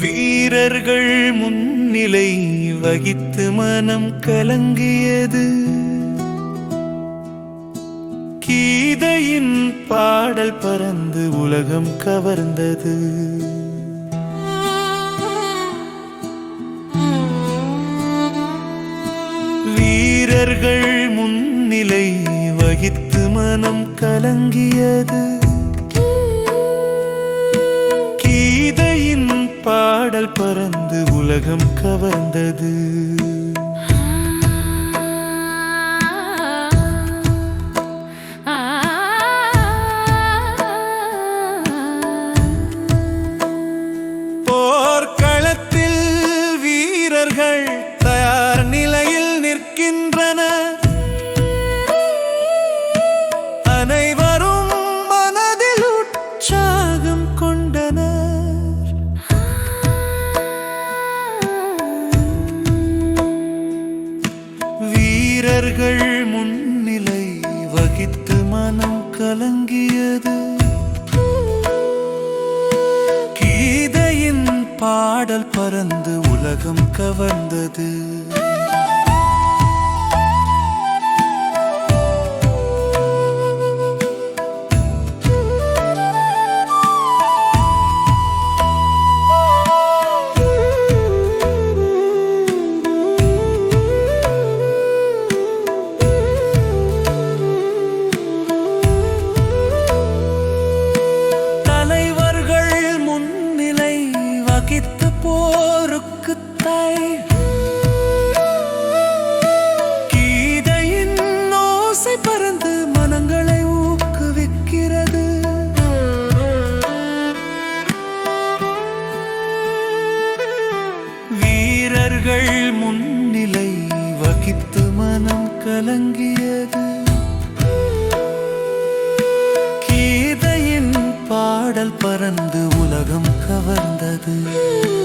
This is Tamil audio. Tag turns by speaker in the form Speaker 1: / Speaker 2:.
Speaker 1: வீரர்கள் முன்னிலை வகித்து மனம் கலங்கியது. கீதையின் பாடல் பறந்து உலகம் கவர்ந்தது. வீரர்கள் முன்னிலை வகித்து மனம் கலங்கியது. பாடல் பறந்து உலகம் கவர்ந்தது. போர்க்களத்தில் வீரர்கள் தயார் நிலையில் நிற்கின்றனர். அனைவரும் மனம் கலங்கியது. கீதையின் பாடல் பறந்து உலகம் கவர்ந்தது. வகித்து போருக்கு தாய் கீதையின் ஓசை பறந்து மனங்களை ஊக்குவிக்கிறது. வீரர்கள் முன்னிலை வகித்து மனம் கலங்கியது. கீதையின் பாடல் பறந்து உலகம் கவர்ந்து கவர்ந்தது